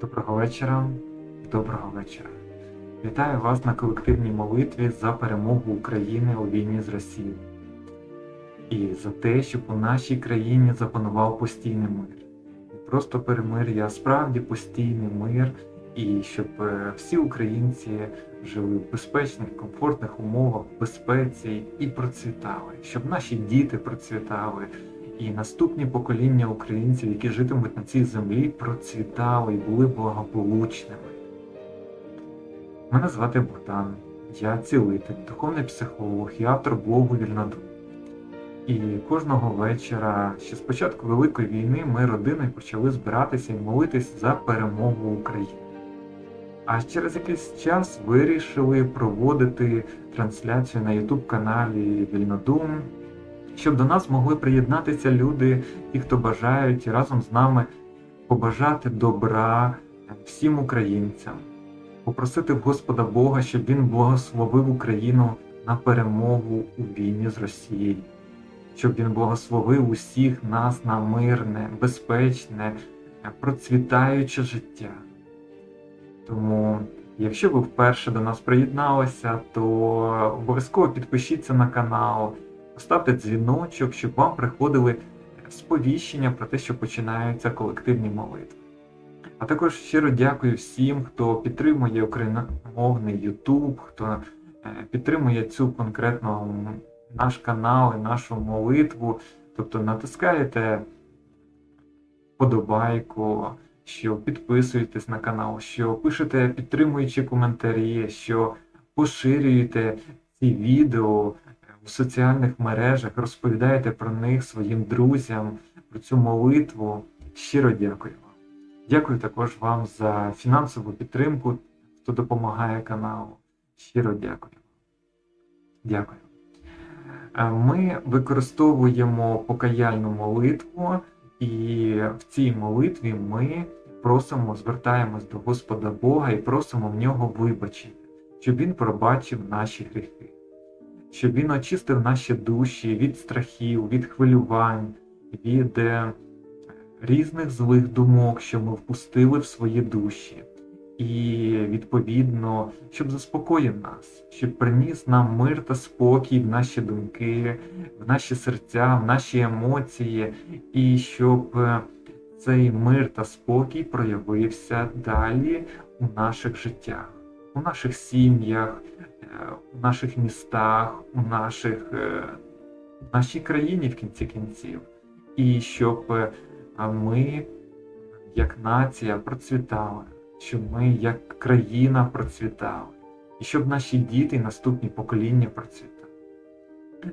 Доброго вечора. Доброго вечора. Вітаю вас на колективній молитві за перемогу України у війні з Росією. І за те, щоб у нашій країні запанував постійний мир. Не просто перемир'я, а справді постійний мир, і щоб е, всі українці жили в безпечних, комфортних умовах, безпеці і процвітали, щоб наші діти процвітали, і наступні покоління українців, які житимуть на цій землі, процвітали і були благополучними. Мене звати Богдан, я цілитель, духовний психолог і автор блогу Вільнодум. І кожного вечора, ще з початку Великої війни, ми родиною почали збиратися і молитись за перемогу України. А через якийсь час вирішили проводити трансляцію на YouTube каналі Вільнодум, щоб до нас могли приєднатися люди, ті, хто бажають разом з нами побажати добра всім українцям, попросити Господа Бога, щоб Він благословив Україну на перемогу у війні з Росією, щоб Він благословив усіх нас на мирне, безпечне, процвітаюче життя. Тому, якщо ви вперше до нас приєдналися, то обов'язково підпишіться на канал, поставте дзвіночок, щоб вам приходили сповіщення про те, що починаються колективні молитви. А також щиро дякую всім, хто підтримує україномовний YouTube, хто е, підтримує цю конкретно наш канал і нашу молитву. Тобто натискаєте подобайку, що підписуєтесь на канал, що пишете підтримуючі коментарі, що поширюєте ці відео в соціальних мережах, розповідаєте про них своїм друзям, про цю молитву. Щиро дякую вам. Дякую також вам за фінансову підтримку, хто допомагає каналу. Щиро дякую. Дякую. Е, Ми використовуємо покаяльну молитву, і в цій молитві ми просимо, звертаємось до Господа Бога і просимо в нього вибачення, щоб Він пробачив наші гріхи, щоб Він очистив наші душі від страхів, від хвилювань, від е, різних злих думок, що ми впустили в свої душі. І відповідно, щоб заспокоїв нас, щоб приніс нам мир та спокій в наші думки, в наші серця, в наші емоції, і щоб е, цей мир та спокій проявився далі у наших життях, у наших сім'ях, е, у наших містах, у наших, е, в нашій країні в кінці кінців, і щоб е, ми, як нація, процвітали, щоб ми, як країна, процвітали, і щоб наші діти і наступні покоління процвітали.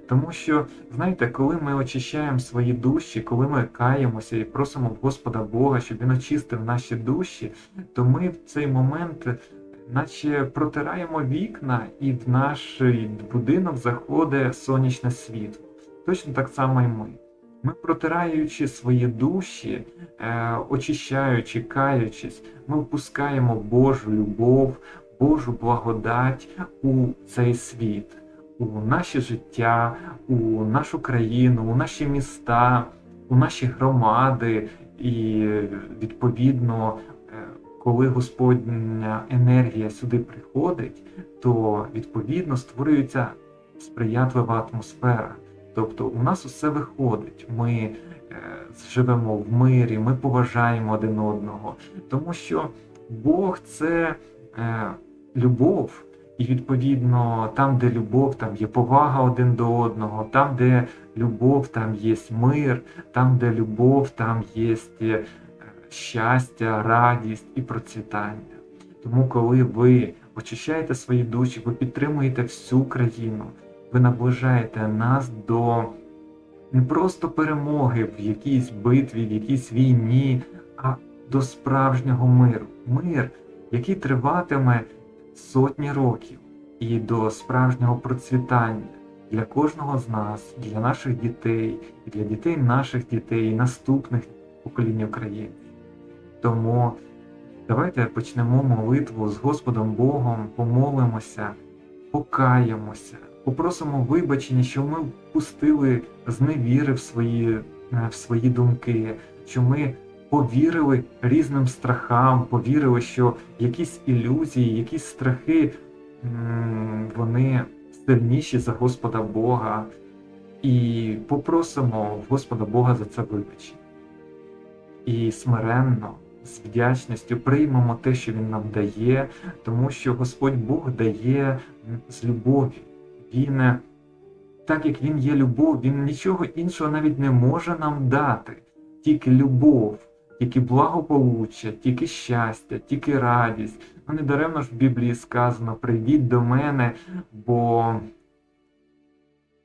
Тому що, знаєте, коли ми очищаємо свої душі, коли ми каємося і просимо Господа Бога, щоб Він очистив наші душі, то ми в цей момент наче протираємо вікна, і в наш будинок заходить сонячне світло. Точно так само і ми. Ми протираючи свої душі, е, очищаючи, каючись, ми впускаємо Божу любов, Божу благодать у цей світ, у наше життя, у нашу країну, у наші міста, у наші громади, і відповідно, коли Господня енергія сюди приходить, то відповідно створюється сприятлива атмосфера. Тобто у нас усе виходить. Ми е, живемо в мирі, ми поважаємо один одного, тому що Бог це е, любов, і відповідно там, де любов, там є повага один до одного, там, де любов, там є мир, там, де любов, там є щастя, радість і процвітання. Тому, коли ви очищаєте свої душі, ви підтримуєте всю країну ви наближаєте нас до не просто перемоги в якійсь битві, в якійсь війні, а до справжнього миру. Мир, який триватиме сотні років, і до справжнього процвітання для кожного з нас, для наших дітей, для дітей наших дітей, наступних поколінь України. Тому давайте почнемо молитву з Господом Богом, помолимося, покаємося попросимо вибачення, що ми впустили з невіри в свої, е, в свої думки, що ми повірили різним страхам, повірили, що якісь ілюзії, якісь страхи вони сильніші за Господа Бога. І попросимо Господа Бога за це вибачення. І смиренно, з вдячністю приймемо те, що Він нам дає, тому що Господь Бог дає з любові. Він, е, так як Він є любов, Він нічого іншого навіть не може нам дати. Тільки любов, тільки благополуччя, тільки щастя, тільки радість. Ну не даремно ж в Біблії сказано: прийдіть до мене, бо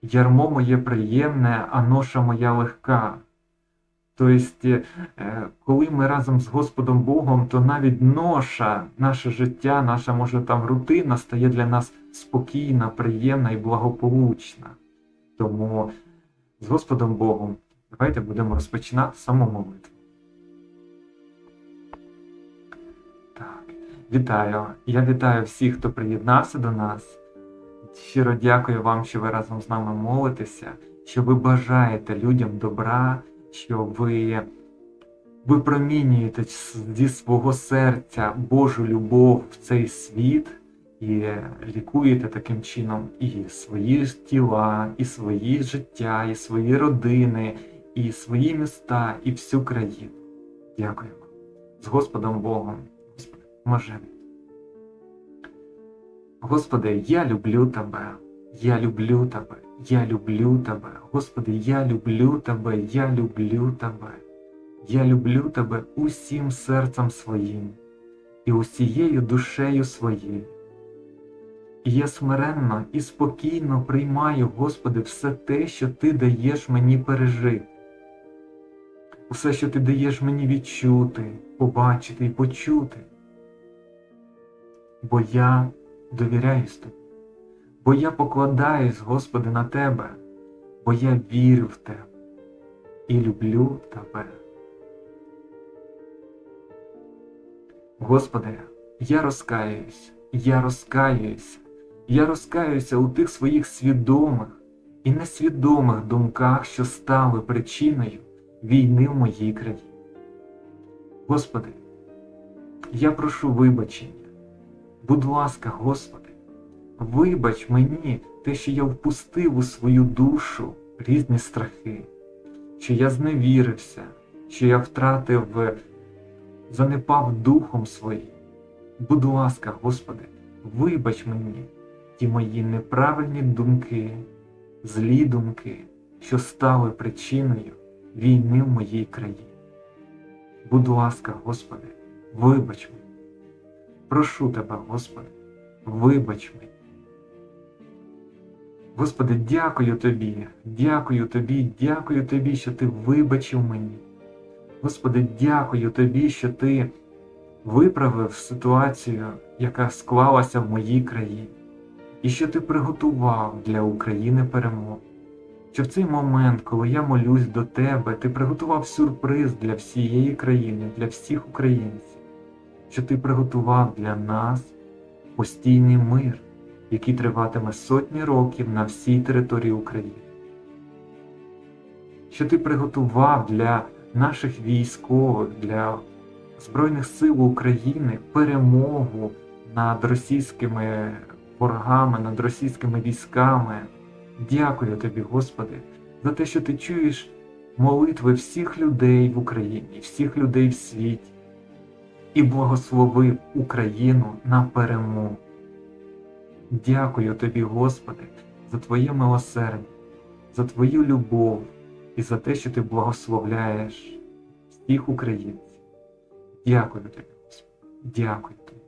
ярмо моє приємне, а ноша моя легка. Тобто, коли ми разом з Господом Богом, то навіть ноша, наше життя, наша, може, там рутина стає для нас спокійна, приємна і благополучна. Тому з Господом Богом давайте будемо розпочинати саму молитву. Так, вітаю. Я вітаю всіх, хто приєднався до нас. Щиро дякую вам, що ви разом з нами молитеся, що ви бажаєте людям добра, що ви випромінюєте зі свого серця Божу любов в цей світ і лікуєте таким чином і свої тіла, і свої життя, і свої родини, і свої міста, і всю країну. Дякую. З Господом Богом. Господи, поможи. Господи, я люблю Тебе, я люблю Тебе, я люблю Тебе, Господи, я люблю Тебе, я люблю Тебе, я люблю Тебе усім серцем своїм і усією душею своєю. І я смиренно і спокійно приймаю, Господи, все те, що Ти даєш мені пережити, усе, що Ти даєш мені відчути, побачити і почути. Бо я довіряюсь тобі, бо я покладаюсь, Господи, на Тебе, бо я вірю в Тебе і люблю Тебе. Господи, я розкаюсь, я розкаюся, я розкаюся у тих своїх свідомих і несвідомих думках, що стали причиною війни в моїй країні. Господи, я прошу вибачення. Будь ласка, Господи, вибач мені те, що я впустив у свою душу різні страхи, що я зневірився, що я втратив, занепав духом своїм. Будь ласка, Господи, вибач мені ті мої неправильні думки, злі думки, що стали причиною війни в моїй країні. Будь ласка, Господи, вибач мені. Прошу Тебе, Господи, вибач мені. Господи, дякую Тобі, дякую Тобі, дякую Тобі, що Ти вибачив мені. Господи, дякую Тобі, що Ти виправив ситуацію, яка склалася в моїй країні, і що Ти приготував для України перемогу. Що в цей момент, коли я молюсь до Тебе, Ти приготував сюрприз для всієї країни, для всіх українців що ти приготував для нас постійний мир, який триватиме сотні років на всій території України, що ти приготував для наших військових, для Збройних сил України перемогу над російськими ворогами, над російськими військами. Дякую тобі, Господи, за те, що ти чуєш молитви всіх людей в Україні, всіх людей в світі і благословив Україну на перемогу. Дякую тобі, Господи, за Твоє милосердя, за Твою любов і за те, що Ти благословляєш всіх українців. Дякую тобі, Господи, дякую тобі.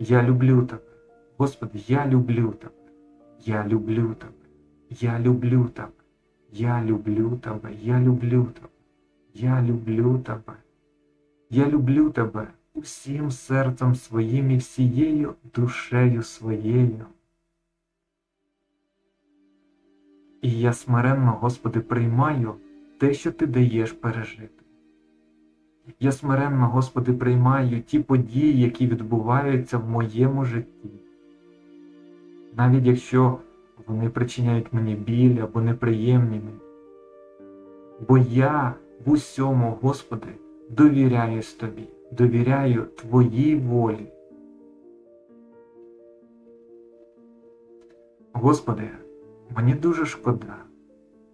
Я люблю тебе, Господи, я люблю тебе, я люблю тебе, я люблю тебе, я люблю тебе, я люблю тебе, я люблю тебе. Я люблю тебе усім серцем своїм і всією душею своєю. І я смиренно, Господи, приймаю те, що Ти даєш пережити. Я смиренно, Господи, приймаю ті події, які відбуваються в моєму житті. Навіть якщо вони причиняють мені біль або неприємні мені. Бо я в усьому, Господи, довіряюсь Тобі, довіряю Твоїй волі. Господи, мені дуже шкода.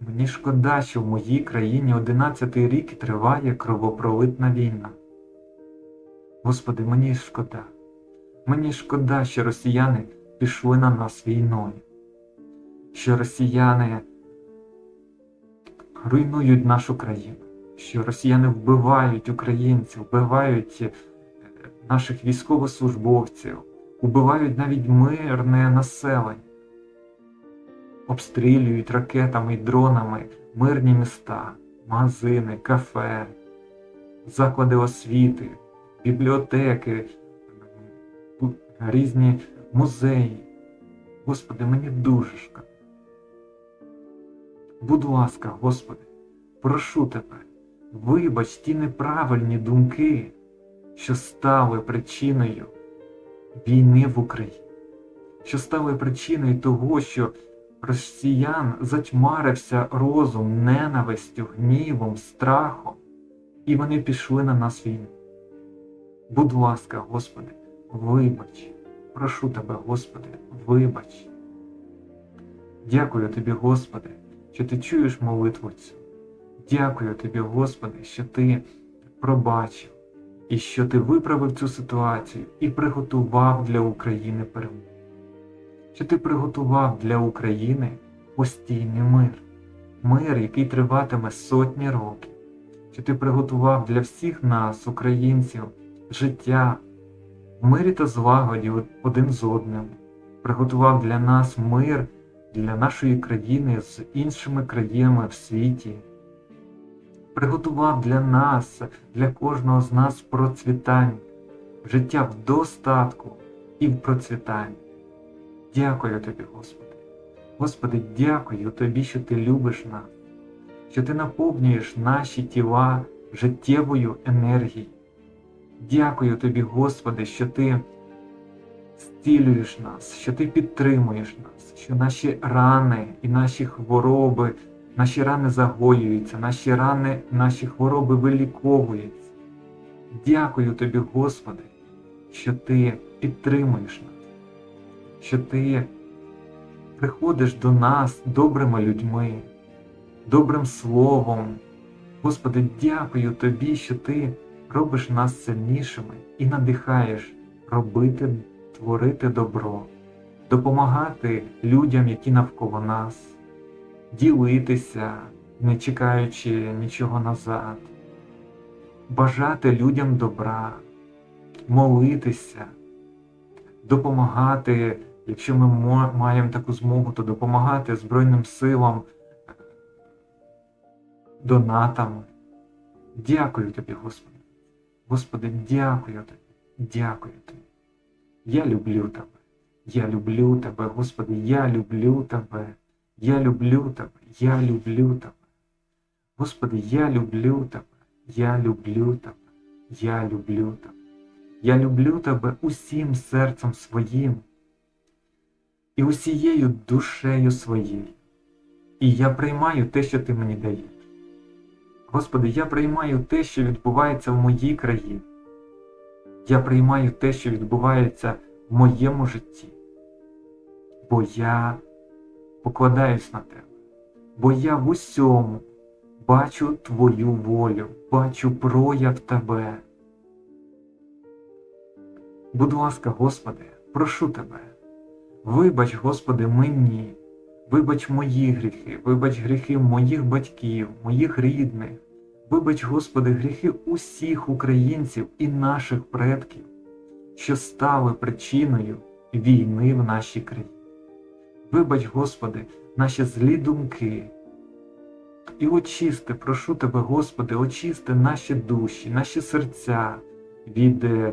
Мені шкода, що в моїй країні 11-й рік триває кровопролитна війна. Господи, мені шкода. Мені шкода, що росіяни пішли на нас війною, що росіяни руйнують нашу країну, що росіяни вбивають українців, вбивають е, наших військовослужбовців, вбивають навіть мирне населення, обстрілюють ракетами і дронами мирні міста, магазини, кафе, заклади освіти, бібліотеки, різні музеї. Господи, мені дуже шкода. Будь ласка, Господи, прошу Тебе, вибач ті неправильні думки, що стали причиною війни в Україні, що стали причиною того, що росіян затьмарився розум ненавистю, гнівом, страхом, і вони пішли на нас війну. Будь ласка, Господи, вибач, прошу Тебе, Господи, вибач. Дякую Тобі, Господи, що Ти чуєш молитву цю. Дякую Тобі, Господи, що Ти пробачив і що Ти виправив цю ситуацію і приготував для України перемогу. Що Ти приготував для України постійний мир, мир, який триватиме сотні років. Що Ти приготував для всіх нас, українців, життя в мирі та злагоді один з одним, приготував для нас мир для нашої країни з іншими країнами в світі, приготував для нас, для кожного з нас процвітання, життя в достатку і в процвітанні. Дякую тобі, Господи. Господи, дякую Тобі, що Ти любиш нас, що Ти наповнюєш наші тіла життєвою енергією. Дякую Тобі, Господи, що Ти зцілюєш нас, що Ти підтримуєш нас, що наші рани і наші хвороби, наші рани загоюються, наші рани, наші хвороби виліковуються. Дякую Тобі, Господи, що Ти підтримуєш нас, що Ти приходиш до нас добрими людьми, добрим словом. Господи, дякую Тобі, що Ти робиш нас сильнішими і надихаєш робити, творити добро, допомагати людям, які навколо нас, ділитися, не чекаючи нічого назад, бажати людям добра, молитися, допомагати, якщо ми маємо таку змогу, то допомагати Збройним силам, донатами. Дякую тобі, Господи. Господи, дякую тобі, дякую тобі. Я люблю тебе. Я люблю тебе, Господи, я люблю тебе. Я люблю тебе, я люблю тебе. Господи, я люблю тебе, я люблю тебе, я люблю тебе. Я люблю тебе усім серцем своїм і усією душею своєю. І я приймаю те, що ти мені даєш. Господи, я приймаю те, що відбувається в моїй країні. Я приймаю те, що відбувається в моєму житті. Бо я покладаюсь на тебе, бо я в усьому бачу Твою волю, бачу прояв Тебе. Будь ласка, Господи, прошу Тебе, вибач, Господи, мені, вибач мої гріхи, вибач гріхи моїх батьків, моїх рідних, вибач, Господи, гріхи усіх українців і наших предків, що стали причиною війни в нашій країні. Вибач, Господи, наші злі думки. І очисти, прошу Тебе, Господи, очисти наші душі, наші серця від е,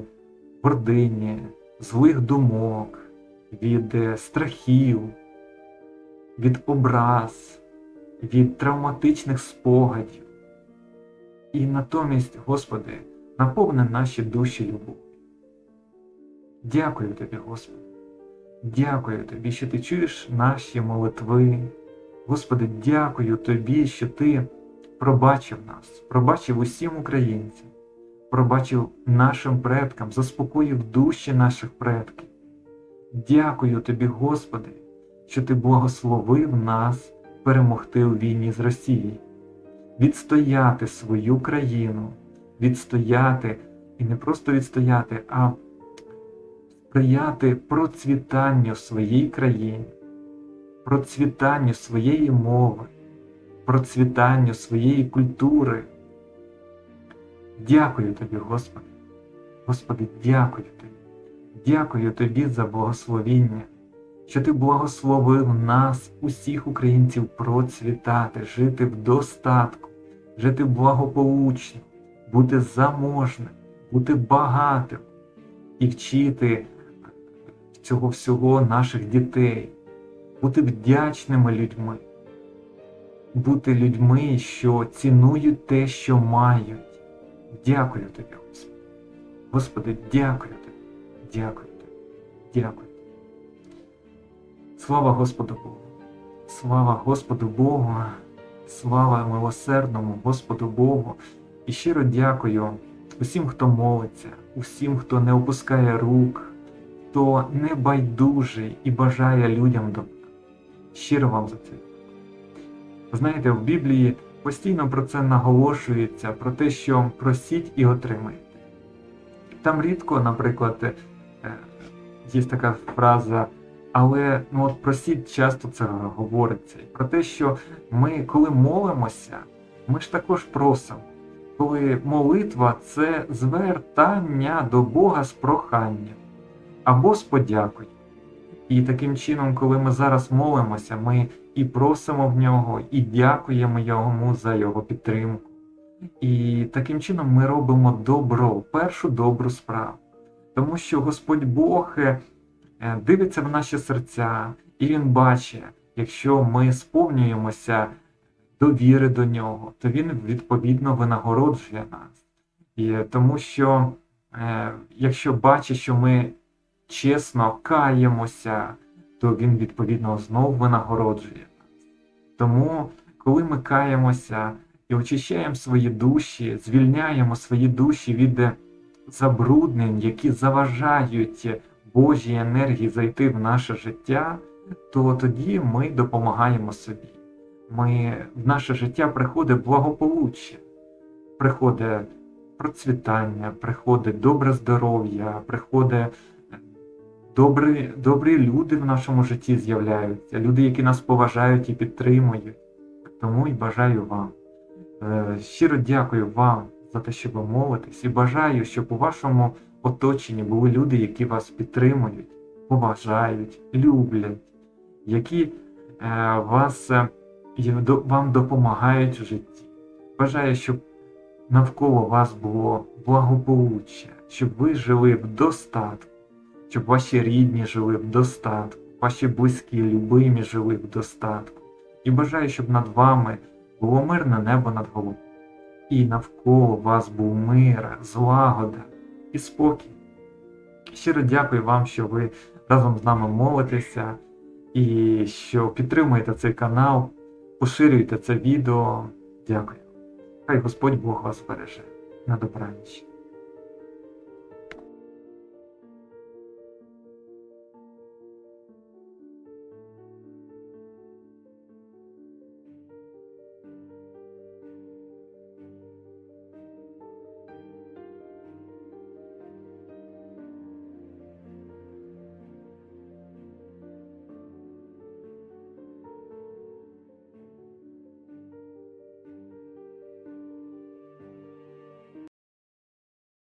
гордині, злих думок, від е, страхів, від образ, від травматичних спогадів. І натомість, Господи, наповни наші душі любов. Дякую Тобі, Господи. Дякую Тобі, що Ти чуєш наші молитви. Господи, дякую Тобі, що Ти пробачив нас, пробачив усім українцям, пробачив нашим предкам, заспокоїв душі наших предків. Дякую тобі, Господи, що ти благословив нас перемогти у війні з Росією, відстояти свою країну, відстояти і не просто відстояти, а сприяти процвітанню своїй країні, процвітанню своєї мови, процвітанню своєї культури. Дякую тобі, Господи. Господи, дякую тобі. Дякую тобі за благословіння, що ти благословив нас, усіх українців, процвітати, жити в достатку, жити благополучно, бути заможним, бути багатим і вчити цього всього наших дітей, бути вдячними людьми, бути людьми, що цінують те, що мають. Дякую тобі, Господи. Господи, дякую тобі, дякую тобі, дякую. тобі. Слава Господу Богу! Слава Господу Богу! Слава милосердному Господу Богу! І щиро дякую усім, хто молиться, усім, хто не опускає рук, хто не байдужий і бажає людям добра. Щиро вам за це. Знаєте, в Біблії постійно про це наголошується, про те, що просіть і отримаєте. Там рідко, наприклад, е, є така фраза, але ну от просіть часто це говориться. Про те, що ми, коли молимося, ми ж також просимо. Коли молитва це звертання до Бога з проханням або з подякою. І таким чином, коли ми зараз молимося, ми і просимо в нього, і дякуємо йому за його підтримку. І таким чином ми робимо добро, першу добру справу. Тому що Господь Бог е, е, дивиться в наші серця, і Він бачить, якщо ми сповнюємося довіри до нього, то Він відповідно винагороджує нас. І тому що е, якщо бачить, що ми чесно каємося, то Він відповідно знову винагороджує нас. Тому, коли ми каємося і очищаємо свої душі, звільняємо свої душі від забруднень, які заважають Божій енергії зайти в наше життя, то тоді ми допомагаємо собі. Ми, В наше життя приходить благополуччя, приходить процвітання, приходить добре здоров'я, приходить добрі, добрі люди в нашому житті з'являються, люди, які нас поважають і підтримують. Тому і бажаю вам. Е, Щиро дякую вам за те, що ви молитесь, і бажаю, щоб у вашому оточенні були люди, які вас підтримують, поважають, люблять, які е, вас, е, вам допомагають в житті. Бажаю, щоб навколо вас було благополуччя, щоб ви жили в достатку, щоб ваші рідні жили в достатку, ваші близькі, любимі жили в достатку. І бажаю, щоб над вами було мирне небо над головою. І навколо вас був мир, злагода і спокій. Щиро дякую вам, що ви разом з нами молитеся і що підтримуєте цей канал, поширюєте це відео. Дякую. Хай Господь Бог вас береже. На добраніч.